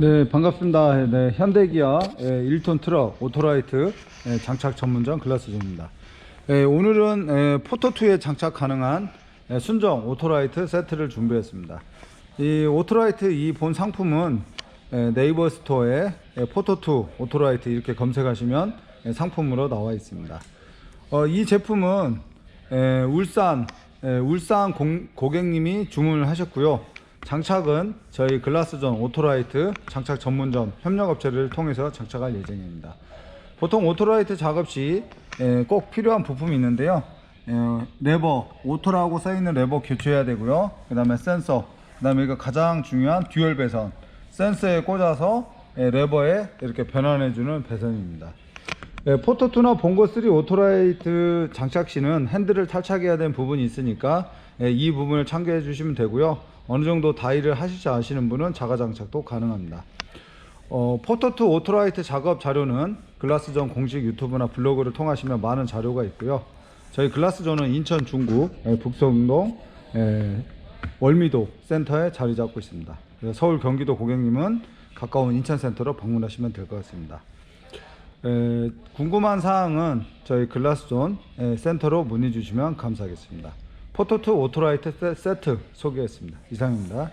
네, 반갑습니다. 네, 현대기아 예, 1톤 트럭 오토라이트 예, 장착 전문점 글라스존입니다. 예, 오늘은 예, 포토2에 장착 가능한 예, 순정 오토라이트 세트를 준비했습니다. 이 오토라이트 이 본 상품은 예, 네이버 스토어에 예, 포토2 오토라이트 이렇게 검색하시면 예, 상품으로 나와 있습니다. 어, 이 제품은 에, 울산 에, 울산 공- 고객님이 주문을 하셨고요. 장착은 저희 글라스존 오토라이트 장착 전문점 협력업체를 통해서 장착할 예정입니다. 보통 오토라이트 작업 시 꼭 필요한 부품이 있는데요. 에, 레버 오토라고 써 있는 레버 교체해야 되고요. 그 다음에 센서, 그 다음에 이거 가장 중요한 듀얼 배선 센서에 꽂아서 에, 레버에 이렇게 변환해주는 배선입니다. 네, 포토2나 봉고3 오토라이트 장착 시는 핸들을 탈착해야 되는 부분이 있으니까 예, 이 부분을 참고해 주시면 되고요. 어느 정도 다이를 하시지 않으시는 분은 자가 장착도 가능합니다. 어, 포토2 오토라이트 작업 자료는 글라스존 공식 유튜브나 블로그를 통하시면 많은 자료가 있고요. 저희 글라스존은 인천 중구 예, 북성동 예, 월미도 센터에 자리 잡고 있습니다. 서울 경기도 고객님은 가까운 인천센터로 방문하시면 될 것 같습니다. 에, 궁금한 사항은 저희 글라스존 에, 센터로 문의 주시면 감사하겠습니다. 포토2 오토라이트 세- 세트 소개했습니다. 이상입니다.